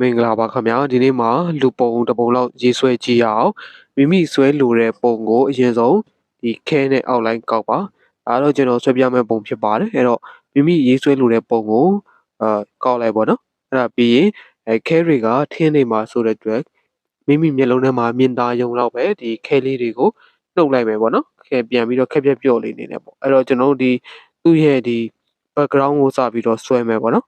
မင်္ဂလာပါခင်ဗျာဒီနေ့မှာလူပုံတစ်ပုံလောက်ရေးဆွဲကြည့်ရအောင်မိမိဆွဲလိုတဲ့ပုံကိုအရင်ဆုံးဒီခဲနဲ့အောက်လိုင်းကောက်ပါအဲတော့ကျွန်တော်ဆွဲပြမယ့်ပုံဖြစ်ပါတယ်အဲ့တော့မိမိရေးဆွဲလိုတဲ့ပုံကိုအာကောက်လိုက်ပါတော့အဲ့ဒါပြီးရင်အဲခဲတွေကထင်းနေမှာဆိုတဲ့အတွက်မိမိမျက်လုံးထဲမှာမြင်သာရုံလောက်ပဲဒီခဲလေးတွေကိုနှုတ်လိုက်မယ်ပေါ့နော်ခဲပြန်ပြီးတော့ခက်ပြက်ပြော့လေးနေနေပေါ့အဲ့တော့ကျွန်တော်တို့ဒီသူ့ရဲ့ဒီ background ကိုစပြီးတော့ဆွဲမယ်ပေါ့နော်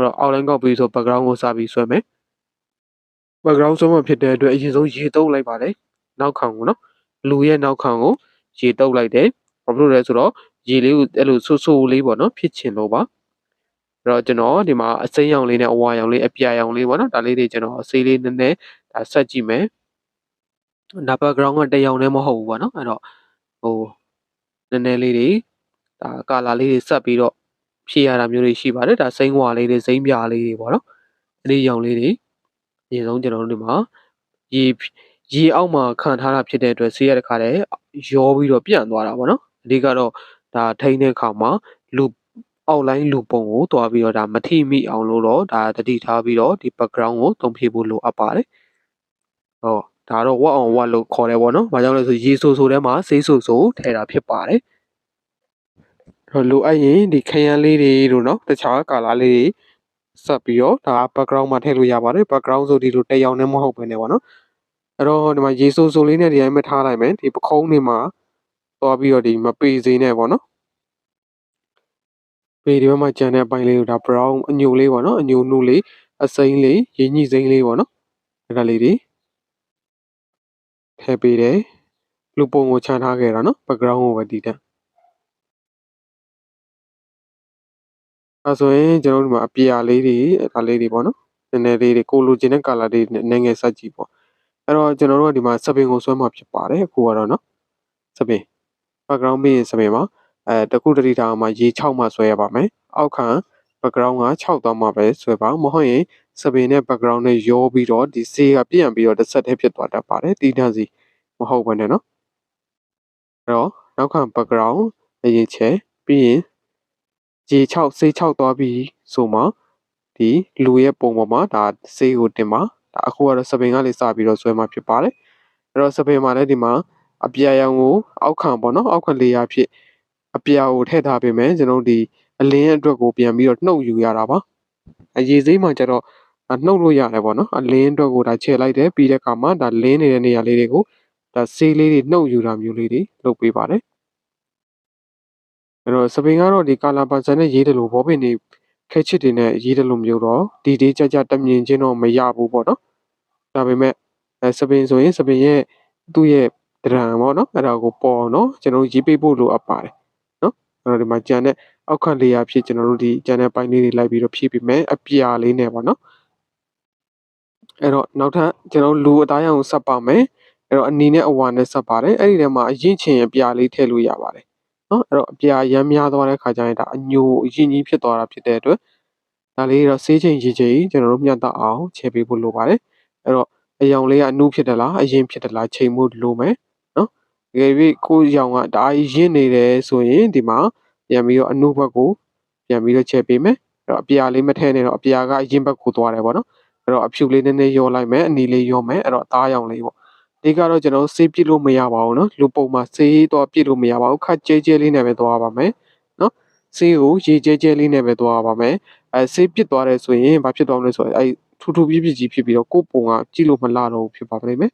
အဲ့တော့ outline ကောက်ပြီးဆို background ကိုစပြီးဆွဲမယ် background ဆွဲမှာဖြစ်တဲ့အတွက်အရင်ဆုံးရေတုပ်လိုက်ပါတယ်နောက်ခံကိုနော်လူရဲ့နောက်ခံကိုရေတုပ်လိုက်တယ်ဘာဖြစ်လို့လဲဆိုတော့ရေလေးကိုအဲ့လိုဆူဆူလေးပေါ့နော်ဖြစ်ချင်လို့ပါအဲ့တော့ကျွန်တော်ဒီမှာအစိမ်းရောင်လေးနဲ့အဝါရောင်လေးအပြာရောင်လေးပေါ့နော်ဒါလေးတွေကျွန်တော်အစိမ်းလေးနည်းနည်းဒါဆက်ကြည့်မယ်ဒါ background ကတရောင်လည်းမဟုတ်ဘူးပေါ့နော်အဲ့တော့ဟိုနည်းနည်းလေးတွေဒါကာလာလေးတွေဆက်ပြီးတော့ ဖြည့်ရတာမျိုးတွေရှိပါတယ်ဒါစိမ်းဝါလေးတွေစိမ်းပြာလေးတွေပေါ့နော်အဲ့ဒီရောင်လေးတွေအရင်ဆုံးကျွန်တော်တို့ဒီမှာရေရေအောက်မှာခံထားတာဖြစ်တဲ့အတွက်ဆေးရတဲ့ခါတည်းရောပြီးတော့ပြန့်သွားတာပေါ့နော်အဓိကတော့ဒါထိန်းတဲ့ခါမှာလူအောက်လိုင်းလူပုံကိုတွားပြီးတော့ဒါမထိမိအောင်လို့တော့ဒါတတိထားပြီးတော့ဒီ background ကိုသုံးဖြည့်ဖို့လိုအပ်ပါတယ်ဟောဒါတော့ what on what လို့ခေါ်တယ်ပေါ့နော်။ဘာကြောင့်လဲဆိုရေဆိုဆိုထဲမှာဆေးဆိုဆိုထည့်တာဖြစ်ပါတယ်။ တော့လိုအပ်ရင်ဒီခရမ်းလေးတွေတို့နော်တခြားကာလာလေးတွေဆက်ပြီးတော့ဒါ background မှာထည့်လို့ရပါတယ် background ဆိုဒီလိုတက်ရောင်နဲ့မဟုတ်ဘဲねပေါ့နော်အဲ့တော့ဒီမှာရေဆိုဆိုလေးနဲ့ဒီတိုင်းမထားလိုက်မယ်ဒီပခုံးတွေမှာသွားပြီးတော့ဒီမပေစေနဲ့ပေါ့နော်ပေဒီဘက်မှာကြံတဲ့အပိုင်းလေးကိုဒါ brown အညိုလေးပေါ့နော်အညိုနှုတ်လေးအစိမ်းလေးရင်းညှိစိမ်းလေးပေါ့နော်အဲ့ဒါလေးတွေထည့်ပေးတယ်လူပုံကိုခြံထားခဲ့တာနော် background ကိုပဲတည်တယ် အဲဆိုရင်ကျွန်တော်တို့ဒီမှာအပြာလေးတွေဒါလေးတွေပေါ့နော်နည်းနည်းလေးတွေကိုလိုချင်တဲ့ color တွေနည်းငယ်ဆက်ကြည့်ပေါ့အဲ့တော့ကျွန်တော်တို့ကဒီမှာစပင်ကိုဆွဲမှာဖြစ်ပါတယ်အခုကတော့နော်စပင် background ပြီးရင်စပင်မှာအဲတခုတတိထားမှာရေ6မှာဆွဲရပါမယ်အောက်ခံ background က6သွားမှာပဲဆွဲပါမဟုတ်ရင်စပင်နဲ့ background နဲ့ရောပြီးတော့ဒီဆေးကပြန့်ပြီးတော့တစ်ဆက်တည်းဖြစ်သွားတတ်ပါတယ်တီးတန်းစီမဟုတ်ဘဲနဲ့နော်အဲ့တော့နောက်ခံ background အရေးချဲပြီးရင် ရေ6ဆေး6သွားပြီးဆိုမှဒီလူရဲ့ပုံပေါ်မှာဒါဆေးကိုတင်ပါဒါအခုကတော့စပင်ကလေးစပြီးတော့ဆွဲမှာဖြစ်ပါတယ်အဲ့တော့စပင်မှာလည်းဒီမှာအပြာရောင်ကိုအောက်ခံပေါ့နော်အောက်ခံလေယာဖြစ်အပြာကိုထည့်ထားပေးမယ်ကျွန်တော်ဒီအလင်းအတွက်ကိုပြန်ပြီးတော့နှုတ်ယူရတာပါအရေးစိမ့်မှာကျတော့နှုတ်လို့ရတယ်ပေါ့နော်အလင်းအတွက်ကိုဒါချဲလိုက်တယ်ပြီးတဲ့အခါမှာဒါလင်းနေတဲ့နေရာလေးတွေကိုဒါဆေးလေးတွေနှုတ်ယူတာမျိုးလေးတွေလုပ်ပေးပါတယ် အဲ့တော့စပင်ကတော့ဒီကာလာပါဆန်နဲ့ရေးတယ်လို့ဘောပင်နေခဲချစ်တွေနဲ့ရေးတယ်လို့မျိုးတော့ဒီဒီကြကြတက်မြင်ချင်းတော့မရဘူးပေါ့နော်ဒါပေမဲ့အဲစပင်ဆိုရင်စပင်ရဲ့သူ့ရဲ့ဒရံပေါ့နော်အဲ့ဒါကိုပေါ်နော်ကျွန်တော်ရေးပေးဖို့လိုအပ်ပါတယ်နော်အဲ့တော့ဒီမှာကြံတဲ့အောက်ခံလေယာဖြစ်ကျွန်တော်တို့ဒီကြံတဲ့ပိုင်းလေးတွေလိုက်ပြီးတော့ဖြည့်ပေးမယ်အပြာလေးနဲ့ပေါ့နော်အဲ့တော့နောက်ထပ်ကျွန်တော်လူအသားရောင်ဆက်ပါမယ်အဲ့တော့အနီနဲ့အဝါနဲ့ဆက်ပါတယ်အဲ့ဒီထဲမှာအရင်ချင်အပြာလေးထည့်လို့ရပါတယ် နော်အဲ့တော့အပြာရမ်းများသွားတဲ့ခါကျရင်ဒါအညိုအရင်ကြီးဖြစ်သွားတာဖြစ်တဲ့အတွက်ဒါလေးတော့ဆေးချိန်ရေချိန်ကျွန်တော်တို့မျှတအောင်ချဲပေးဖို့လိုပါတယ်အဲ့တော့အယောင်လေးကအနုဖြစ်တယ်လားအရင်ဖြစ်တယ်လားချိန်မှုလိုမယ်နော်တကယ်ပြီးကိုရောင်ကဒါရင်းနေတယ်ဆိုရင်ဒီမှာပြန်ပြီးတော့အနုဘက်ကိုပြန်ပြီးတော့ချဲပေးမယ်အဲ့တော့အပြာလေးမထည့်နဲ့တော့အပြာကအရင်ဘက်ကိုသွားတယ်ပေါ့နော်အဲ့တော့အဖြူလေးနည်းနည်းရောလိုက်မယ်အနီလေးရောမယ်အဲ့တော့အသားရောင်လေးပေါ့ ဒီကတော့ကျွန်တော်ဆေးပြစ်လို့မရပါဘူးเนาะလူပုံမှာဆေးတော့ပြစ်လို့မရပါဘူးခက်ကျဲကျဲလေးနဲ့ပဲသွားပါမယ်เนาะဆေးကိုရေကျဲကျဲလေးနဲ့ပဲသွားပါမယ်အဲဆေးပြစ်သွားတယ်ဆိုရင်ဘာဖြစ်သွားမလဲဆိုတော့အဲထူထူပြစ်ပြစ်ကြီးဖြစ်ပြီးတော့ကိုယ်ပုံကကြည့်လို့မလာတော့ဘူးဖြစ်ပါလိမ့်မယ်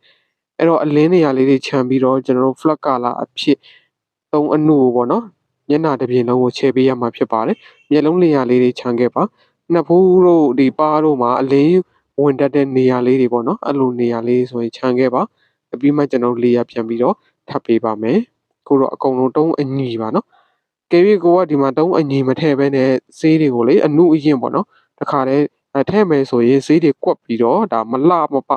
အဲ့တော့အလင်းနေရာလေးတွေခြံပြီးတော့ကျွန်တော်တို့ flat color အဖြစ်သုံးအနုကိုပေါ့နော်မျက်နှာတစ်ပြင်လုံးကိုခြေပေးရမှာဖြစ်ပါတယ်မျက်လုံးနေရာလေးတွေခြံခဲ့ပါနှစ်ဖူးတို့ဒီပါးတို့မှာအလင်းဝင်တတ်တဲ့နေရာလေးတွေပေါ့နော်အဲ့လိုနေရာလေးဆိုရင်ခြံခဲ့ပါ ပြီးမှကျွန်တော်လေယာပြန်ပြီးတော့ထပ်ပေးပါမယ်ကိုတော့အကုန်လုံးတုံးအညီပါနော်ကဲပြီးကိုကဒီမှာတုံးအညီမထည့်ဘဲနဲ့ဆေးတွေကိုလေအနုအရင်ပေါ့နော်တခါတည်းထည့်မယ်ဆိုရင်ဆေးတွေကွက်ပြီးတော့ဒါမလှမပ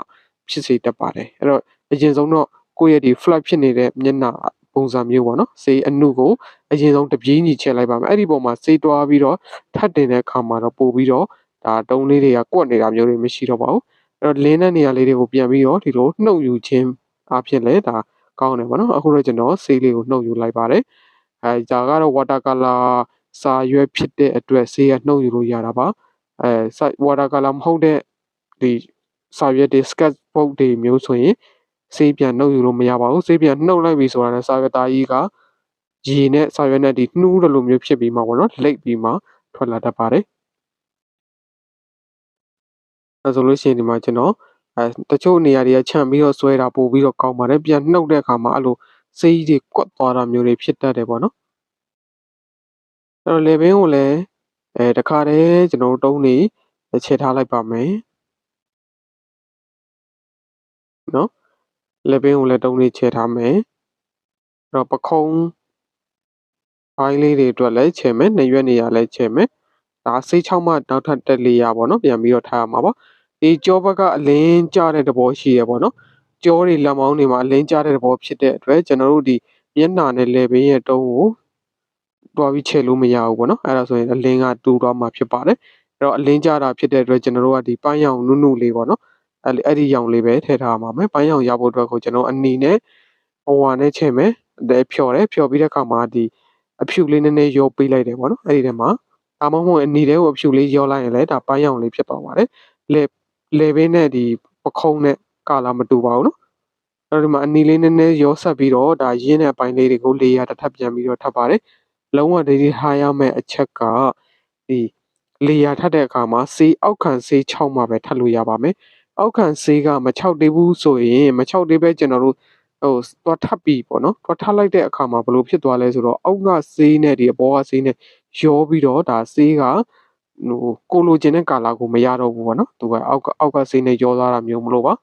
ဖြစ်စေတတ်ပါတယ်အဲ့တော့အရင်ဆုံးတော့ကိုယ့်ရဲ့ဒီ flat ဖြစ်နေတဲ့မျက်နှာပုံစံမျိုးပေါ့နော်ဆေးအနုကိုအရင်ဆုံးတပြေးညီချက်လိုက်ပါမယ်အဲ့ဒီပုံမှာဆေးတွားပြီးတော့ထပ်တင်တဲ့အခါမှာတော့ပို့ပြီးတော့ဒါတုံးလေးတွေကကွက်နေတာမျိုးတွေမရှိတော့ပါဘူး အဲ့တော့လင်းတဲ့နေရာလေးတွေကိုပြန်ပြီးတော့ဒီလိုနှုတ်ယူခြင်းအဖြစ်လဲဒါကောင်းတယ်ပေါ့နော်အခုတော့ကျွန်တော်ဆေးလေးကိုနှုတ်ယူလိုက်ပါတယ်အဲဒါကတော့ water color စာရွက်ဖြစ်တဲ့အတွက်ဆေးရနှုတ်ယူလို့ရတာပါအဲ site water color မဟုတ်တဲ့ဒီစာရွက်တွေ sketch book တွေမျိုးဆိုရင်ဆေးပြန်နှုတ်ယူလို့မရပါဘူးဆေးပြန်နှုတ်လိုက်ပြီဆိုတာနဲ့စာရွက်သားကြီးကရေနဲ့စာရွက်နဲ့ဒီနှူးတယ်လို့မျိုးဖြစ်ပြီးမှပေါ့နော်လိတ်ပြီးမှထွက်လာတတ်ပါတယ် အဲဆိုလို့ရှိရင်ဒီမှာကျွန်တော်အဲတချို့နေရာတွေကခြံပြီးတော့ဆွဲတာပို့ပြီးတော့ကောင်းပါတယ်ပြန်နှုတ်တဲ့အခါမှာအဲ့လိုဆေးကြီးတွေကွက်သွားတာမျိုးတွေဖြစ်တတ်တယ်ပေါ့နော်အဲ့တော့လေဘင်းကိုလည်းအဲတခါတည်းကျွန်တော်တို့တုံးနေခြေထားလိုက်ပါမယ်နော်လက်ဘင်းကိုလည်းတုံးလေးခြေထားမယ်အဲ့တော့ပခုံးဘိုင်းလေးတွေအတွက်လည်းခြေမယ်နှစ်ရွက်နေရာလည်းခြေမယ် ဒါစိတ်ချောက်မှနောက်ထပ်တက်လေးရပါတော့ပြန်ပြီးတော့ထားရမှာပါဒီကြောဘက်ကအလင်းကျတဲ့သဘောရှိရပါတော့ကြောတွေလက်မောင်းတွေမှာအလင်းကျတဲ့သဘောဖြစ်တဲ့အတွက်ကျွန်တော်တို့ဒီမျက်နှာနဲ့လက်ဘင်းရဲ့တုံးကိုတွားပြီးခြေလို့မရဘူးပေါ့နော်အဲ့ဒါဆိုရင်အလင်းကတူသွားမှာဖြစ်ပါတယ်အဲ့တော့အလင်းကျတာဖြစ်တဲ့အတွက်ကျွန်တော်တို့ကဒီပန်းရောင်နုနုလေးပေါ့နော်အဲ့အဲ့ဒီရောင်လေးပဲထည့်ထားမှာမယ်ပန်းရောင်ရဖို့အတွက်ကိုကျွန်တော်အနီနဲ့ဟိုဟာနဲ့ချိန်မယ်အဲဖြော်တယ်ဖြော်ပြီးတဲ့အခါမှာဒီအဖြူလေးနည်းနည်းရောပေးလိုက်တယ်ပေါ့နော်အဲ့ဒီထဲမှာ ဒါမှမဟုတ်အနီထဲကိုအဖြူလေးရောလိုက်ရင်လည်းဒါပန်းရောင်လေးဖြစ်သွားပါတယ်လေလေဘင်းနဲ့ဒီပခုံးနဲ့ကာလာမတူပါဘူးနော်အဲ့ဒီမှာအနီလေးနည်းနည်းရောဆက်ပြီးတော့ဒါရင်းတဲ့အပိုင်းလေးတွေကိုလေယာတစ်ထပ်ပြန်ပြီးတော့ထပ်ပါတယ်လုံးဝတတိထားရမယ့်အချက်ကဒီလေယာထပ်တဲ့အခါမှာစေးအောက်ခံစေး6မှာပဲထပ်လို့ရပါမယ်အောက်ခံစေးကမ6သေးဘူးဆိုရင်မ6သေးပဲကျွန်တော်တို့ဟိုသွားထပ်ပြီးပေါ့နော်သွားထပ်လိုက်တဲ့အခါမှာဘယ်လိုဖြစ်သွားလဲဆိုတော့အောက်ကစေးနဲ့ဒီအပေါ်ကစေးနဲ့ ရောပြီးတော့ဒါစေးကဟိုကိုလိုချင်တဲ့ကာလာကိုမရတော့ဘူးပေါ့နော်သူကအောက်ကအောက်ကစေးနဲ့ရောသွားတာမျိုးမလို့ပါ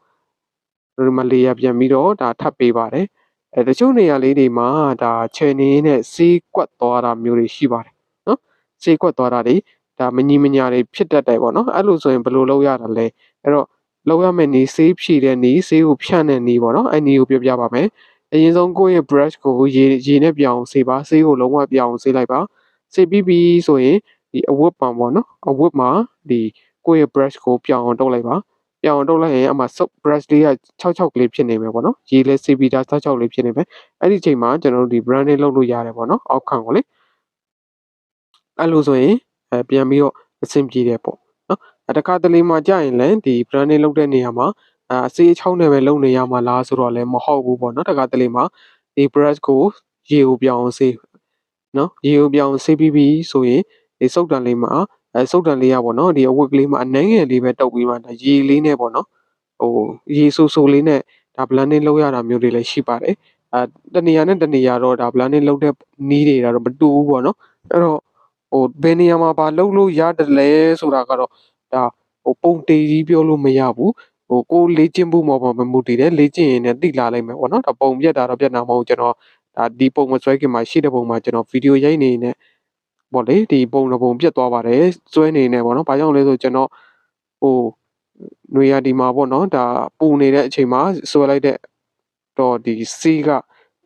ဒီမှာလေယာပြန်ပြီးတော့ဒါထပ်ပေးပါတယ်အဲတချို့နေရာလေးတွေမှာဒါချယ်နေနဲ့စေးကွက်သွားတာမျိုးတွေရှိပါတယ်နော်စေးကွက်သွားတာတွေဒါမညီမညာတွေဖြစ်တတ်တယ်ပေါ့နော်အဲ့လိုဆိုရင်ဘယ်လိုလုပ်ရတာလဲအဲ့တော့လောက်ရမယ့်နီးဆေးဖြည့်တဲ့နီးဆေးကိုဖြန့်တဲ့နီးပေါ့နော်အဲ့နီးကိုပြောပြပါမယ်အရင်ဆုံးကိုယ့်ရဲ့ brush ကိုရေရေနဲ့ပြောင်းဆေးပါဆေးကိုလုံးဝပြောင်းဆေးလိုက်ပါ ဆေးပြီးပြီဆိုရင်ဒီအဝတ်ပံပေါ့နော်အဝတ်မှာဒီကိုယ့်ရဲ့ brush ကိုပြောင်းအောင်တုပ်လိုက်ပါပြောင်းအောင်တုပ်လိုက်ရင်အမှ sub brush လေးက66ကလေးဖြစ်နေမယ်ပေါ့နော်ရေလဲဆေးပြီးသား66လေးဖြစ်နေမယ်အဲ့ဒီချိန်မှာကျွန်တော်တို့ဒီ branding လုပ်လို့ရတယ်ပေါ့နော်အောက်ခံကိုလေအဲ့လိုဆိုရင်အဲပြန်ပြီးတော့အဆင်ပြေတယ်ပေါ့တခါတလေမှကြာရင်လည်းဒီ branding လုပ်တဲ့နေရာမှာအာအစေးချောင်းနဲ့ပဲလုပ်နေရမှာလားဆိုတော့လည်းမဟုတ်ဘူးပေါ့နော်တခါတလေမှဒီ brush ကိုရေကိုပြောင်းစေး နော်ရေကိုပြောင်းစေးပြီးပြီဆိုရင်ဒီစုပ်တန်လေးမှာအဲစုပ်တန်လေးရပေါ့နော်ဒီအဝတ်ကလေးမှာအနှမ်းငယ်လေးပဲတုပ်ပြီးမှဒါရေလေးနဲ့ပေါ့နော်ဟိုရေဆူဆူလေးနဲ့ဒါ blending လုပ်ရတာမျိုးတွေလည်းရှိပါတယ်အဲတနေရာနဲ့တနေရာတော့ဒါ blending လုပ်တဲ့နီးတွေတော့မတူဘူးပေါ့နော်အဲ့တော့ဟိုဘယ်နေရာမှာဘာလုပ်လို့ရတယ်လဲဆိုတာကတော့ဒါဟိုပုံတေးကြီးပြောလို့မရဘူးဟိုကိုလေ့ကျင့်ဖို့မှာမမူတည်တယ်လေ့ကျင့်ရင်လည်းသိလာလိုက်မယ်ပေါ့နော်ဒါပုံပြက်တာတော့ပြက်တာမဟုတ်ကျွန်တော် ဒါဒီပုံမဆွဲခင်မှာရှိတဲ့ပုံမှာကျွန်တော်ဗီဒီယိုရိုက်နေနေပေါ့လေဒီပုံတစ်ပုံပြက်သွားပါတယ်စွဲနေနေပေါ့နော်ဘာကြောင့်လဲဆိုကျွန်တော်ဟိုຫນွေရဒီမှာပေါ့နော်ဒါပူနေတဲ့အချိန်မှာဆွဲလိုက်တဲ့တော့ဒီစီးက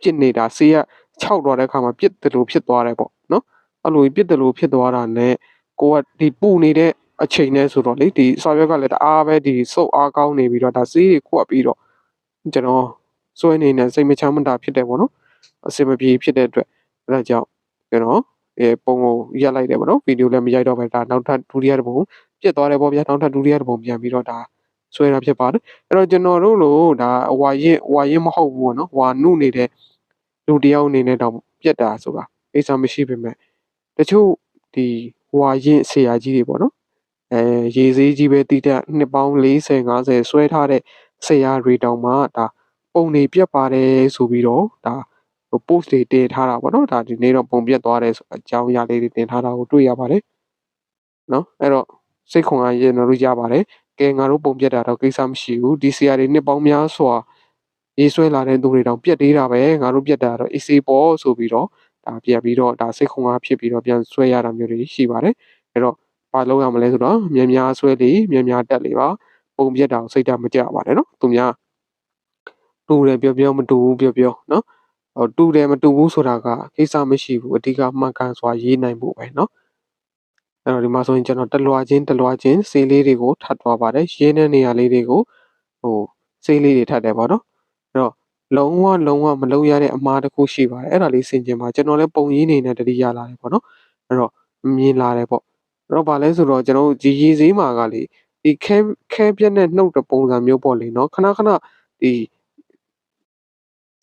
ပြစ်နေတာစီးကခြောက်သွားတဲ့အခါမှာပြစ်တယ်လို့ဖြစ်သွားတယ်ပေါ့နော်အဲ့လိုပြစ်တယ်လို့ဖြစ်သွားတာနဲ့ကိုကဒီပူနေတဲ့အချိန်နဲ့ဆိုတော့လေဒီစာရွက်ကလည်းတအားပဲဒီစုပ်အားကောင်းနေပြီးတော့ဒါစေးတွေခွက်ပြီးတော့ကျွန်တော်စွဲနေနေစိတ်မချမ်းမသာဖြစ်တယ်ပေါ့နော် အစင်မပြေဖြစ်တဲ့အတွက်အဲဒါကြောင့်ကျွန်တော်အဲပုံကိုရက်လိုက်တယ်ပေါ့နော်ဗီဒီယိုလည်းမရိုက်တော့ပဲဒါနောက်ထပ်ဒုတိယတစ်ပုံပြစ်သွားတယ်ပေါ့ဗျာနောက်ထပ်ဒုတိယတစ်ပုံပြန်ပြီးတော့ဒါဆွဲတာဖြစ်ပါတယ်အဲ့တော့ကျွန်တော်တို့လို့ဒါအဝါရင်ဝါရင်မဟုတ်ဘူးပေါ့နော်ဝါနုနေတဲ့လူတယောက်အနေနဲ့တော့ပြက်တာဆိုတာအိစာမရှိပေမဲ့တချို့ဒီဝါရင်ဆရာကြီးတွေပေါ့နော်အဲရေစည်းကြီးပဲတည်တဲ့နှစ်ပေါင်း40 50ဆွဲထားတဲ့ဆရာတွေတောင်မှဒါပုံနေပြတ်ပါတယ်ဆိုပြီးတော့ဒါ ဟို post တွေတင်ထားတာပေါ့နော်ဒါဒီနေ့တော့ပုံပြတ်သွားတယ်ဆိုအကြောင်းအရာလေးတွေတင်ထားတာကိုတွေ့ရပါတယ်နော်အဲ့တော့စိတ်ခွန်အားရကျွန်တော်တို့ရပါတယ်ကဲငါတို့ပုံပြတ်တာတော့ကိစ္စမရှိဘူးဒီဆရာတွေနှစ်ပေါင်းများစွာရေးဆွဲလာတဲ့သူတွေတောင်ပြတ်သေးတာပဲငါတို့ပြတ်တာတော့ AC ပေါ်ဆိုပြီးတော့ဒါပြန်ပြီးတော့ဒါစိတ်ခွန်အားဖြစ်ပြီးတော့ပြန်ဆွဲရတာမျိုးတွေရှိပါတယ်အဲ့တော့ဘာလုပ်ရမလဲဆိုတော့မြန်များဆွဲလေမြန်များတက်လေပါပုံပြက်တာကိုစိတ်ဓာတ်မကြပါနဲ့နော်သူများတူတယ်ပြောပြောမတူဘူးပြောပြောနော်ဟို တူတယ်မတူဘူးဆိုတာကကိစ္စမရှိဘူးအဓိကမှန်ကန်စွာရေးနိုင်ဖို့ပဲနော်အဲ့တော့ဒီမှာဆိုရင်ကျွန်တော်တလွာချင်းတလွာချင်းစေးလေးတွေကိုထပ်သွားပါတယ်ရေးတဲ့နေရာလေးတွေကိုဟိုစေးလေးတွေထပ်တယ်ပေါ့နော်အဲ့တော့လုံးဝလုံးဝမလုံးရတဲ့အမားတစ်ခုရှိပါတယ်အဲ့ဒါလေးဆင်ကျင်ပါကျွန်တော်လည်းပုံရင်းနေနဲ့တတိရလာတယ်ပေါ့နော်အဲ့တော့မြင်လာတယ်ပေါ့တော့ဗာလဲဆိုတော့ကျွန်တော်တို့ဒီရေစည်းမှာကလေဒီခဲခဲပြက်နဲ့နှုတ်တဲ့ပုံစံမျိုးပေါ့လေနော်ခဏခဏဒီ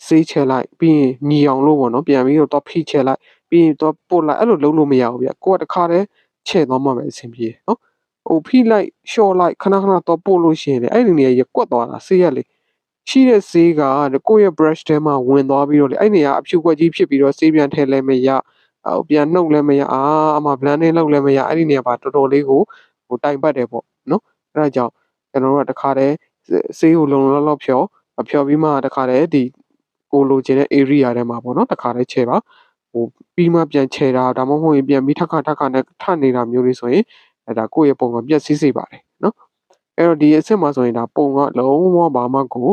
စေးချဲလိုက်ပြီးရင်ညီအောင်လို့ပေါ့နော်ပြန်ပြီးတော့ဖိချဲလိုက်ပြီးရင်တော့ပို့လိုက်အဲ့လိုလုံးလို့မရဘူးဗျကိုကတခါတည်းချဲသွားမှပဲအဆင်ပြေနော်ဟိုဖိလိုက်ရှော့လိုက်ခဏခဏတော့ပို့လို့ရှိရင်လေအဲ့ဒီနေရာရက်ကွက်သွားတာစေးရက်လေရှိတဲ့ဆေးကကိုယ့်ရဲ့ brush ထဲမှာဝင်သွားပြီးတော့လေအဲ့နေရာအဖြူကွက်ကြီးဖြစ်ပြီးတော့ဆေးပြန်ထည့်လဲမရဟိုပြန်နှုတ်လဲမရအာအမ blending လုပ်လဲမရအဲ့ဒီနေရာမှာတော်တော်လေးကိုဟိုတိုင်ပတ်တယ်ပေါ့နော်အဲ့ဒါကြောင့်ကျွန်တော်တို့ကတခါတည်းဆေးကိုလုံလောက်လောက်ဖြော်ဖြော်ပြီးမှတခါတည်းဒီ ကိုလိုချင်တဲ့ area ထဲမှာပေါ့နော်တခါတည်းခြေပါဟိုပြီးမှပြန်ခြေတာဒါမှမဟုတ်ရင်ပြန်ပြီးထပ်ခါထပ်ခါနဲ့ထနေတာမျိုးတွေဆိုရင်အဲဒါကိုယ့်ရဲ့ပုံကပြက်စီးစေပါတယ်နော်အဲ့တော့ဒီအစ်စ်မှာဆိုရင်ဒါပုံကလုံးဝဘာမှကို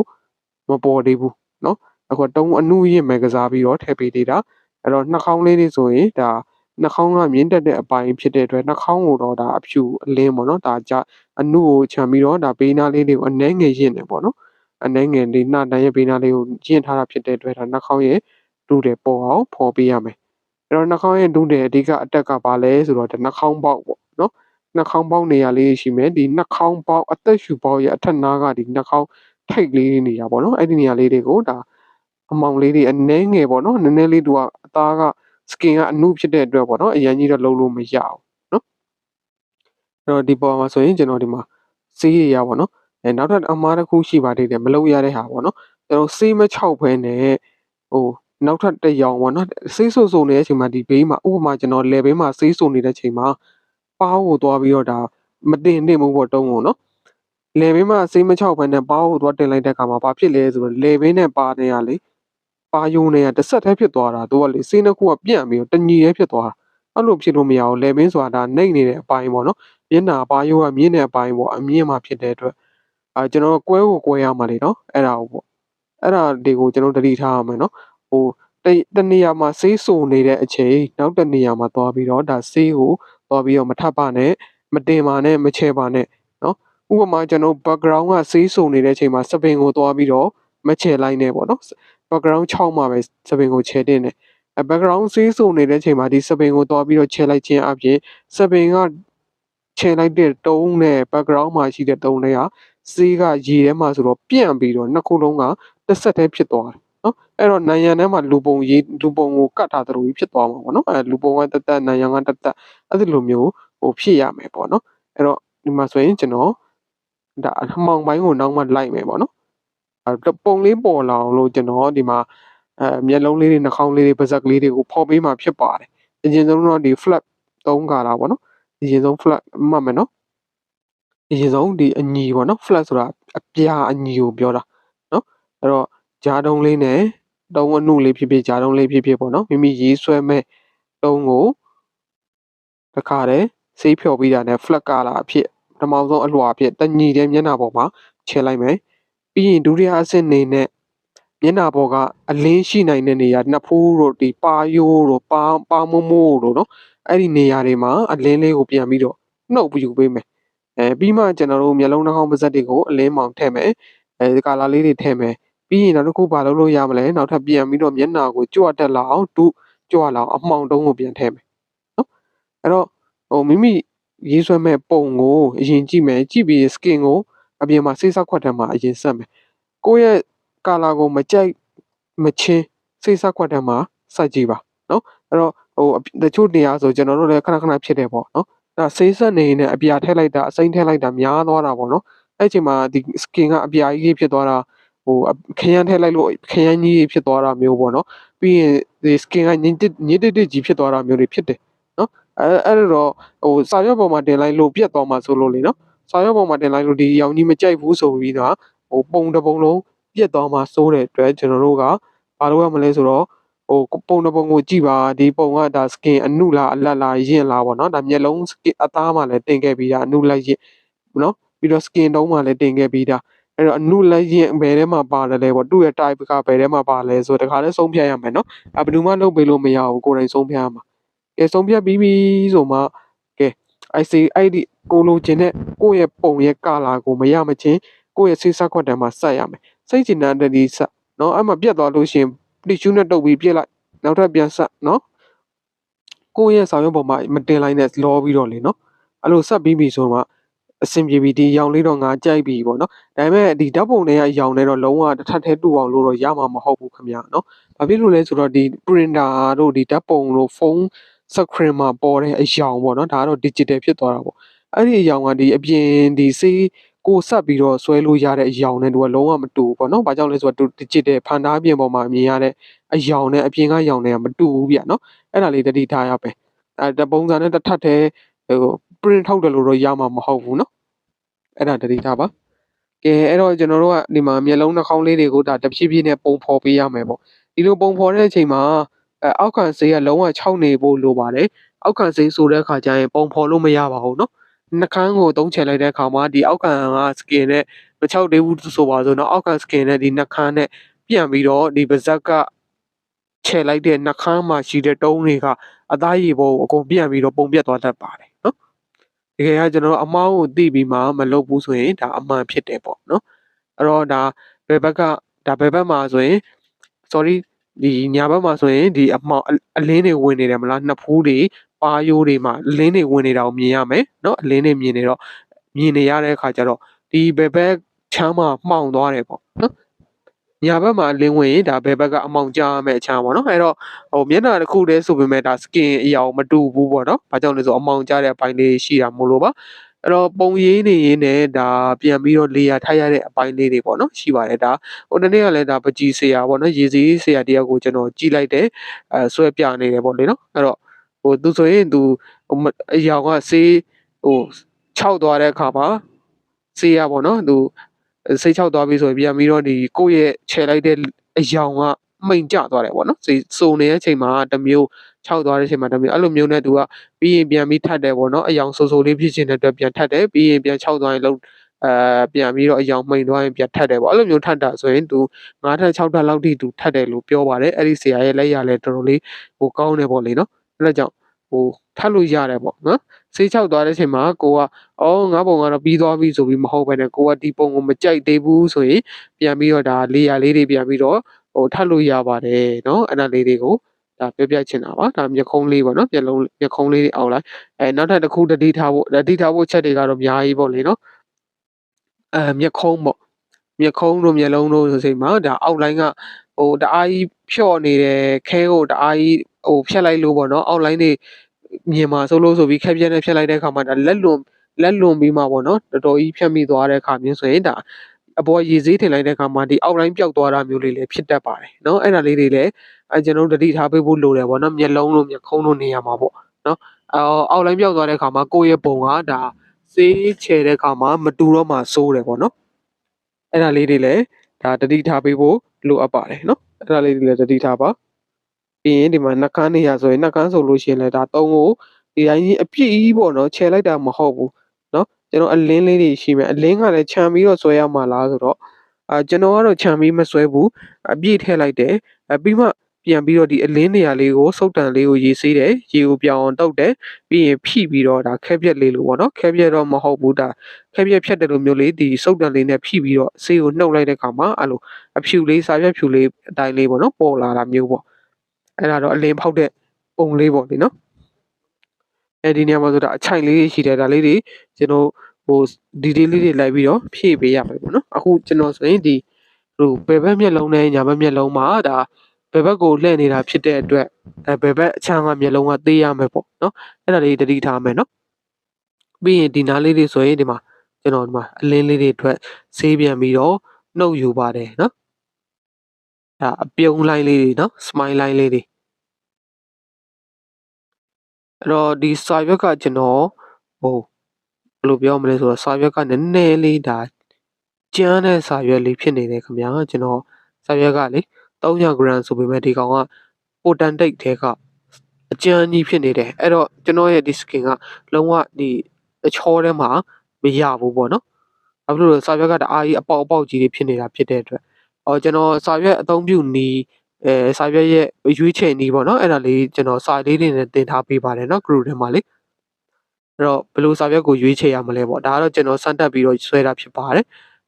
မပေါ်သေးဘူးနော်အခုတုံးအနုရင်မဲ့ကစားပြီးတော့ထည့်ပေးသေးတာအဲ့တော့နှာခေါင်းလေးတွေဆိုရင်ဒါနှာခေါင်းကမြင့်တက်တဲ့အပိုင်းဖြစ်တဲ့အတွက်နှာခေါင်းကိုတော့ဒါအဖြူအလင်းပေါ့နော်ဒါကြအနုကိုခြံပြီးတော့ဒါဘေးနားလေးတွေကိုအနှဲငယ်ရင့်နေပေါ့နော် အနှဲငယ်လေးနှာတန်းရဲ့ဘေးနားလေးကိုရင့်ထားတာဖြစ်တဲ့အတွက်ဒါနှာခေါင်းရဲ့ဒူတယ်ပေါ်အောင်ဖော်ပေးရမယ်အဲ့တော့နှာခေါင်းရဲ့ဒူတယ်အဓိကအတက်ကဘာလဲဆိုတော့ဒါနှာခေါင်းပေါက်ပေါ့နော်နှာခေါင်းပေါက်နေရာလေးရှိမယ်ဒီနှာခေါင်းပေါက်အသက်ရှူပေါက်ရဲ့အထက်နားကဒီနှာခေါင်းထိတ်လေးနေရပေါ့နော်အဲ့ဒီနေရာလေးတွေကိုဒါအမောင်လေးတွေအနှဲငယ်ပေါ့နော်နည်းနည်းလေးသူကအသားက skin ကအနုဖြစ်တဲ့အတွက်ပေါ့နော်အရင်ကြီးတော့လုံးလို့မရအောင်နော်အဲ့တော့ဒီပေါ်မှာဆိုရင်ကျွန်တော်ဒီမှာစေးရရပေါ့နော် အဲနောက်ထပ်အမားတစ်ခုရှိပါသေးတယ်မလုပ်ရတဲ့ဟာပေါ့နော်ကျွန်တော်စေးမချောက်ဖဲနဲ့ဟိုနောက်ထပ်တစ်ယောင်ပေါ့နော်စေးဆူဆူနေတဲ့အချိန်မှာဒီဘေးမှာဥပမာကျွန်တော် level မှာစေးဆူနေတဲ့အချိန်မှာပါးကိုသွားပြီးတော့ဒါမတင်တင်မှုပေါ့တုံးကိုနော်လေဘင်းမှာစေးမချောက်ဖဲနဲ့ပါးကိုသွားတင်လိုက်တဲ့အခါမှာဘာဖြစ်လဲဆိုတော့လေဘင်းနဲ့ပါးနေရလေပါယုံနေတာတစ်ဆက်တည်းဖြစ်သွားတာသူကလေစေးနှစ်ခုကပြန့်ပြီးတော့တညီရဲဖြစ်သွားတာအဲ့လိုဖြစ်လို့မရဘူးလေဘင်းဆိုတာဒါနှိမ့်နေတဲ့အပိုင်းပေါ့နော်မျက်နှာပါယုံကမြင့်တဲ့အပိုင်းပေါ့အမြင့်မှာဖြစ်တဲ့အတွက် အာကျွန်တော်ကွဲကိုကွဲရမှာလေနော်အဲ့ဒါကိုပေါ့အဲ့ဒါတွေကိုကျွန်တော်တတိထားရမယ်နော်ဟိုတတနေရာမှာဆေးဆူနေတဲ့အချိန်နောက်တနေရာမှာသွားပြီးတော့ဒါဆေးကိုသွားပြီးတော့မထပ်ပါနဲ့မတင်ပါနဲ့မချဲပါနဲ့နော်ဥပမာကျွန်တော် background ကဆေးဆူနေတဲ့အချိန်မှာစပင်ကိုသွားပြီးတော့မချဲလိုက်နဲ့ပေါ့နော် background 6မှာပဲစပင်ကိုချဲတင်တယ်အဲ background ဆေးဆိုနေတဲ့အချိန်မှာဒီစပင်ကိုတွားပြီးတော့ချဲလိုက်ခြင်းအပြင်စပင်ကချဲလိုက်တဲ့တုံးနဲ့ background မှာရှိတဲ့တုံးတွေက ဆေးကရေထဲမှာဆိုတော့ပြန့်ပြီးတော့နှစ်ခုလုံးကတစ်ဆက်တည်းဖြစ်သွားတယ်နော်အဲ့တော့နိုင်ရန်ထဲမှာလူပုံရေးလူပုံကိုကတ်ထားသလိုကြီးဖြစ်သွားမှာပေါ့နော်အဲလူပုံကတက်တက်နိုင်ရန်ကတက်တက်အဲ့ဒီလိုမျိုးဟိုဖြစ်ရမယ်ပေါ့နော်အဲ့တော့ဒီမှာဆိုရင်ကျွန်တော်ဒါအမှောင်ပိုင်းကိုနောက်မှလိုက်မယ်ပေါ့နော်အဲပုံလေးပေါ်လာအောင်လို့ကျွန်တော်ဒီမှာအဲမျက်လုံးလေးတွေနှာခေါင်းလေးတွေပါးစပ်ကလေးတွေကိုဖော်ပေးမှဖြစ်ပါတယ်အရင်ဆုံးတော့ဒီ flap သုံးကာတာပေါ့နော်အရင်ဆုံး flap မှတ်မယ်နော် အရင်ဆုံးဒီအညီပေါ့နော် flap ဆိုတာအပြာအညီကိုပြောတာနော်အဲ့တော့ဂျားတုံးလေးနဲ့တုံးအနုလေးဖြစ်ဖြစ်ဂျားတုံးလေးဖြစ်ဖြစ်ပေါ့နော်မိမိရေးဆွဲမဲ့တုံးကိုတခါတည်းဆေးဖြော်ပြီးတာနဲ့ flat ကာလာအဖြစ်ပထမဆုံးအလွှာအဖြစ်တညီတဲ့မျက်နှာပေါ်မှာခြေလိုက်မယ်ပြီးရင်ဒုတိယအဆင့်နေနဲ့မျက်နှာပေါ်ကအလင်းရှိနိုင်တဲ့နေရာနှစ်ဖူးတို့ဒီပါယိုးတို့ပါပါမိုးမိုးတို့နော်အဲ့ဒီနေရာတွေမှာအလင်းလေးကိုပြန်ပြီးတော့နှုတ်ပြူပေးမယ် အဲပြီးမှကျွန်တော်တို့မျက်လုံးနှာခေါင်းပါးစပ်တွေကိုအလင်းမောင်ထည့်မယ်အဲကာလာလေးတွေထည့်မယ်ပြီးရင်နောက်တစ်ခုဘာလုပ်လို့ရမလဲနောက်ထပ်ပြန်ပြီးတော့မျက်နှာကိုကြွတက်လာအောင်တူကြွလာအောင်အမှောင်တုံးကိုပြန်ထည့်မယ်နော်အဲ့တော့ဟိုမိမိရေးဆွဲမဲ့ပုံကိုအရင်ကြည့်မယ်ကြည့်ပြီး skin ကိုအပြင်မှာစိတ်ဆောက်ခွက်ထဲမှာအရင်ဆက်မယ်ကိုယ့်ရဲ့ကာလာကိုမကြိုက်မချင်းစိတ်ဆောက်ခွက်ထဲမှာစိုက်ကြည့်ပါနော်အဲ့တော့ဟိုတချို့နေရာဆိုကျွန်တော်တို့လည်းခဏခဏဖြစ်တယ်ပေါ့နော် အဲ့ဆေးဆက်နေနေအပြာထည့်လိုက်တာအစိမ့်ထည့်လိုက်တာများသွားတာပေါ့နော်အဲ့ချိန်မှာဒီ skin ကအပြာကြီးဖြစ်သွားတာဟိုခရမ်းထည့်လိုက်လို့ခရမ်းကြီးဖြစ်သွားတာမျိုးပေါ့နော်ပြီးရင်ဒီ skin ကညစ်ညစ်တစ်ကြီးဖြစ်သွားတာမျိုးတွေဖြစ်တယ်နော်အဲအဲ့တော့ဟိုစာရွက်ပေါ်မှာတင်လိုက်လို့ပြက်သွားမှာဆိုလို့လေနော်စာရွက်ပေါ်မှာတင်လိုက်လို့ဒီရောင်ကြီးမကြိုက်ဘူးဆိုပြီးတော့ဟိုပုံတစ်ပုံလုံးပြက်သွားမှာစိုးတဲ့အတွက်ကျွန်တော်တို့ကဘာလို့ရမလဲဆိုတော့ ဟိုပုံတစ်ပုံကိုကြည့်ပါဒီပုံကဒါ skin အနုလားအလတ်လားရင့်လားပေါ့နော်ဒါမျက်လုံး skin အသားမှလည်းတင်ခဲ့ပြီးတာအနုလက်ရင့်နော်ပြီးတော့ skin တုံးမှလည်းတင်ခဲ့ပြီးတာအဲ့တော့အနုလက်ရင်ဘယ်ထဲမှာပါတယ်လဲပေါ့သူ့ရဲ့ type ကဘယ်ထဲမှာပါလဲဆိုတော့တခါလဲဆုံးဖြတ်ရမယ်နော်အဘယ်သူမှလုပ်ပေးလို့မရဘူးကိုယ်တိုင်ဆုံးဖြတ်ရမှာကဲဆုံးဖြတ်ပြီးပြီဆိုမှကဲ IC အဲ့ဒီကိုလိုချင်တဲ့ကိုယ့်ရဲ့ပုံရဲ့ကာလာကိုမရမချင်းကိုယ့်ရဲ့ဆေးဆက်ခွက်တံမှာဆက်ရမယ်စိတ်ချင်တဲ့တည်းဆက်နော်အဲ့မှာပြတ်သွားလို့ရှိရင် ပလိချူးနဲ့တုပ်ပြီးပြစ်လိုက်နောက်ထပ်ပြန်ဆက်နော်ကိုယ့်ရဲ့ဆောင်ရွက်ပုံမှာမတင်လိုက်နဲ့လောပြီးတော့လေနော်အဲ့လိုဆက်ပြီးပြီဆိုတော့အဆင်ပြေပြီဒီရောင်လေးတော့ငါကြိုက်ပြီပေါ့နော်ဒါပေမဲ့ဒီဓာတ်ပုံတွေကအရောင်နဲ့တော့လုံးဝတစ်ထပ်သေးတူအောင်လို့တော့ရမှာမဟုတ်ဘူးခင်ဗျာနော်ဘာဖြစ်လို့လဲဆိုတော့ဒီ printer တို့ဒီဓာတ်ပုံတို့ဖုန်း screen မှာပေါ်တဲ့အရောင်ပေါ့နော်ဒါကတော့ digital ဖြစ်သွားတာပေါ့အဲ့ဒီအရောင်ကဒီအပြင်ဒီစေး ကိုဆက်ပြီးတော့ဆွဲလို့ရတဲ့အရောင်နဲ့သူကလုံးဝမတူဘူးပေါ့နော်။ဘာကြောင့်လဲဆိုတော့ digital ဖန်သားပြင်ပေါ်မှာမြင်ရတဲ့အရောင်နဲ့အပြင်ကရောင်နဲ့ကမတူဘူးဗျနော်။အဲ့ဒါလေးတတိထားရပဲ။အဲတပုံစံနဲ့တစ်ထပ်တည်းဟို print ထုတ်တယ်လို့တော့ရမှာမဟုတ်ဘူးနော်။အဲ့ဒါတတိထားပါ။ကဲအဲ့တော့ကျွန်တော်တို့ကဒီမှာမျက်လုံးနှာခေါင်းလေးတွေကိုဒါတဖြည်းဖြည်းနဲ့ပုံဖော်ပေးရမယ်ပေါ့။ဒီလိုပုံဖော်တဲ့အချိန်မှာအဲအောက်ခံဆေးကလုံးဝ6နေဖို့လိုပါတယ်။အောက်ခံဆေးဆိုတဲ့အခါကျရင်ပုံဖော်လို့မရပါဘူးနော်။ နှာခမ်းကိုသုံးချယ်လိုက်တဲ့အခါမှာဒီအောက်ခံက skin နဲ့မချောက်သေးဘူးဆိုပါစို့နော်အောက်ခံ skin နဲ့ဒီနှာခမ်းနဲ့ပြန်ပြီးတော့ဒီပါဇက်ကချယ်လိုက်တဲ့နှာခမ်းမှာရှိတဲ့တုံးတွေကအသားရည်ပေါ်အကုန်ပြန်ပြီးတော့ပုံပြတ်သွားတတ်ပါတယ်နော်တကယ်ကကျွန်တော်အမောင်းကိုသိပြီးမှမလုပ်ဘူးဆိုရင်ဒါအမှန်ဖြစ်တယ်ပေါ့နော်အဲ့တော့ဒါဘယ်ဘက်ကဒါဘယ်ဘက်မှာဆိုရင် sorry ဒီညာဘက်မှာဆိုရင်ဒီအမောင်အလင်းတွေဝင်နေတယ်မလားနှစ်ဖူးတွေ ပါယိုးတွေမှာအလင်းတွေဝင်နေတာကိုမြင်ရမယ်เนาะအလင်းတွေမြင်နေတော့မြင်နေရတဲ့အခါကျတော့ဒီဘယ်ဘက်ချမ်းမှာမှောင်သွားတယ်ပေါ့နော်ညာဘက်မှာလင်းဝင်ရင်ဒါဘယ်ဘက်ကအမောင်ကြားမဲ့အချမ်းပေါ့နော်အဲ့တော့ဟိုမျက်နှာတစ်ခုတည်းဆိုပေမဲ့ဒါ skin အရာမတူဘူးပေါ့နော်ဘာကြောင့်လဲဆိုအမောင်ကြားတဲ့အပိုင်းလေးရှိတာမို့လို့ပါအဲ့တော့ပုံရေးနေရင်းနဲ့ဒါပြန်ပြီးတော့လေယာထားရတဲ့အပိုင်းလေးတွေပေါ့နော်ရှိပါတယ်ဒါဟိုတနေ့ကလည်းဒါပကြီးဆရာပေါ့နော်ရေစီးဆရာတယောက်ကိုကျွန်တော်ကြည့်လိုက်တယ်အဲဆွဲပြနေတယ်ပေါ့လေနော်အဲ့တော့ ဟိုသူဆိုရင်သူအယောင်ကဆေးဟိုခြောက်သွားတဲ့အခါမှာဆေးရပေါ့နော်သူစိတ်ချောက်သွားပြီဆိုရင်ပြန်ပြီးတော့ဒီကိုယ့်ရဲ့ခြေလိုက်တဲ့အယောင်ကမိန်ကျသွားတယ်ပေါ့နော်စိစုံနေတဲ့အချိန်မှာတမျိုးခြောက်သွားတဲ့အချိန်မှာတမျိုးအဲ့လိုမျိုးနဲ့သူကပြီးရင်ပြန်ပြီးထပ်တယ်ပေါ့နော်အယောင်ဆိုးဆိုးလေးဖြစ်ခြင်းတဲ့အတွက်ပြန်ထပ်တယ်ပြီးရင်ပြန်ခြောက်သွားရင်လုံးအဲပြန်ပြီးတော့အယောင်မိန်သွားရင်ပြန်ထပ်တယ်ပေါ့အဲ့လိုမျိုးထပ်တာဆိုရင်သူ9ထပ်6ထပ်လောက်ထိသူထပ်တယ်လို့ပြောပါတယ်အဲ့ဒီဆရာရဲ့လက်ရလဲတော်တော်လေးဟိုကောင်းတယ်ပေါ့လေနော် အဲ့ဒါကြောင့်ဟိုထပ်လို့ရတယ်ပေါ့နော်ဆေးချောက်သွားတဲ့အချိန်မှာကိုကအော်ငါပုံကတော့ပြီးသွားပြီဆိုပြီးမဟုတ်ပဲနဲ့ကိုကဒီပုံကိုမကြိုက်သေးဘူးဆိုရင်ပြန်ပြီးတော့ဒါလေယာလေးတွေပြန်ပြီးတော့ဟိုထပ်လို့ရပါတယ်နော်အဲ့ဒါလေးတွေကိုဒါပြောပြချင်တာပါဒါမြခုံးလေးပေါ့နော်မျက်လုံးမျက်ခုံးလေးတွေအောက်လိုက်အဲနောက်ထပ်တစ်ခုတတိထားဖို့တတိထားဖို့ချက်တွေကတော့အများကြီးပေါ့လေနော်အဲမျက်ခုံးပေါ့မျက်ခုံးတို့မျက်လုံးတို့ဆိုစိတ်မှာဒါအောက်လိုင်းက ဟိုတအားကြီးဖြော့နေတယ်ခဲကိုတအားကြီးဟိုဖြတ်လိုက်လို့ပေါ့နော်အောက်လိုင်းတွေမြင်မှာဆိုလို့ဆိုပြီးခက်ပြက်နဲ့ဖြတ်လိုက်တဲ့အခါမှာဒါလက်လွန်လက်လွန်ပြီးမှပေါ့နော်တော်တော်ကြီးဖြတ်မိသွားတဲ့အခါမျိုးဆိုရင်ဒါအပေါ်ရေစေးထင်လိုက်တဲ့အခါမှာဒီအောက်လိုင်းပျောက်သွားတာမျိုးလေးလည်းဖြစ်တတ်ပါတယ်เนาะအဲ့ဒါလေးတွေလည်းအဲကျွန်တော်တို့တတိထားပေးဖို့လိုတယ်ပေါ့နော်မျက်လုံးတို့မျက်ခုံးတို့နေရာမှာပေါ့เนาะအော်အောက်လိုင်းပျောက်သွားတဲ့အခါမှာကိုယ့်ရဲ့ပုံကဒါစေးချဲတဲ့အခါမှာမတူတော့မှစိုးတယ်ပေါ့နော်အဲ့ဒါလေးတွေလည်းဒါတတိထားပေးဖို့ လိုအပ်ပါတယ်နော်အဲ့ဒါလေးတွေလည်းတတိထားပါပြီးရင်ဒီမှာနှကန်းနေရဆိုရင်နှကန်းဆိုလို့ရှိရင်လည်းဒါ၃ကို AI ကြီးအပြည့်ကြီးပေါ့နော်ခြယ်လိုက်တာမဟုတ်ဘူးနော်ကျွန်တော်အလင်းလေးတွေရှိမယ်အလင်းကလည်းခြံပြီးတော့ဆွဲရမှာလားဆိုတော့အာကျွန်တော်ကတော့ခြံပြီးမဆွဲဘူးအပြည့်ထည့်လိုက်တယ်ပြီးမှ ပြန်ပြီးတော့ဒီအလင်းနေရာလေးကိုစုပ်တန်လေးကိုရေးစေးတယ်ရေကိုပြောင်းအောင်တုတ်တယ်ပြီးရင်ဖိပြီးတော့ဒါခဲပြက်လေးလို့ပေါ့နော်ခဲပြက်တော့မဟုတ်ဘူးဒါခဲပြက်ဖြတ်တယ်လို့မျိုးလေးဒီစုပ်တန်လေးနဲ့ဖိပြီးတော့ဆေးကိုနှုတ်လိုက်တဲ့ခါမှာအဲ့လိုအဖြူလေးစာရွက်ဖြူလေးအတိုင်းလေးပေါ့နော်ပေါ်လာတာမျိုးပေါ့အဲ့ဒါတော့အလင်းဖောက်တဲ့ပုံလေးပေါ့လေနော်အဲဒီနေရာမှာဆိုတာအချိုင်လေးရှိတယ်ဒါလေးတွေကျွန်တော်ဟိုဒီဒီလေးတွေလိုက်ပြီးတော့ဖြည့်ပေးရမယ်ပေါ့နော်အခုကျွန်တော်ဆိုရင်ဒီဟိုဘယ်ဘက်မျက်လုံးနဲ့ညာဘက်မျက်လုံးမှာဒါ ဘယ်ဘက်ကိုလှည့်နေတာဖြစ်တဲ့အတွက်အဲဘယ်ဘက်အချမ်းကမျက်လုံးကသေးရမယ်ပေါ့နော်အဲ့ဒါလေးတတိထားမယ်နော်ပြီးရင်ဒီနားလေးတွေဆိုရင်ဒီမှာကျွန်တော်ဒီမှာအလင်းလေးတွေအတွက်ဆေးပြန်ပြီးတော့နှုတ်ယူပါတယ်နော်ဒါအပြုံးလိုင်းလေးတွေနော် smile line လေးတွေအဲ့တော့ဒီစာရွက်ကကျွန်တော်ဟိုဘယ်လိုပြောမလဲဆိုတော့စာရွက်ကနည်းနည်းလေးဒါကျန်းတဲ့စာရွက်လေးဖြစ်နေတယ်ခင်ဗျာကျွန်တော်စာရွက်ကလေ 300 gram ဆိုပေမဲ့ဒီကောင်ကပိုတန်တိတ်ထဲကအကျန်းကြီးဖြစ်နေတယ်အဲ့တော့ကျွန်တော်ရဲ့ဒီ skin ကလုံးဝဒီအချောထဲမှာမရဘူးပေါ့နော်ဘာဖြစ်လို့လဲစာရွက်ကတအားကြီးအပေါက်အပေါက်ကြီးတွေဖြစ်နေတာဖြစ်တဲ့အတွက်အော်ကျွန်တော်စာရွက်အသုံးပြုနီးအဲစာရွက်ရဲ့ရွေးချယ်နီးပေါ့နော်အဲ့ဒါလေးကျွန်တော်စာလေးတွေနဲ့တင်ထားပေးပါတယ်နော် group ထဲမှာလေအဲ့တော့ဘယ်လိုစာရွက်ကိုရွေးချယ်ရမလဲပေါ့ဒါကတော့ကျွန်တော်စမ်းတက်ပြီးတော့ဆွဲတာဖြစ်ပါတယ်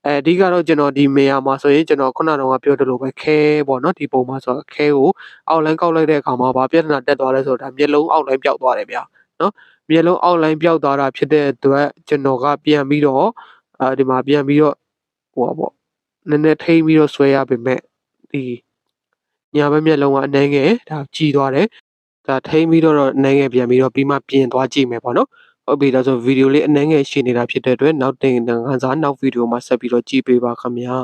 အဲအဓိကတော့ကျွန်တော်ဒီမေယာမှာဆိုရင်ကျွန်တော်ခုနကတော့ပြောသလိုပဲခဲပေါ့နော်ဒီပုံမှာဆိုတော့ခဲကိုအောက်လိုင်းကောက်လိုက်တဲ့အခါမှာဗာပြဿနာတက်သွားလဲဆိုတော့ဒါမျက်လုံးအောက်လိုင်းပျောက်သွားတယ်ဗျာနော်မျက်လုံးအောက်လိုင်းပျောက်သွားတာဖြစ်တဲ့အတွက်ကျွန်တော်ကပြန်ပြီးတော့အဲဒီမှာပြန်ပြီးတော့ဟိုပါပေါ့နည်းနည်းထိမ့်ပြီးတော့ဆွဲရပေမဲ့ဒီညာဘက်မျက်လုံးကအနှဲငယ်ဒါကြည်သွားတယ်ဒါထိမ့်ပြီးတော့တော့နှဲငယ်ပြန်ပြီးတော့ပြီးမှပြင်သွားကြည့်မယ်ပေါ့နော် ဟုတ်ပြီဒါဆိုဗီဒီယိုလေးအနှဲငယ်ရှင်းနေတာဖြစ်တဲ့အတွက်နောက်တင်ငန်းစားနောက်ဗီဒီယိုမှာဆက်ပြီးတော့ကြည့်ပေးပါခင်ဗျာ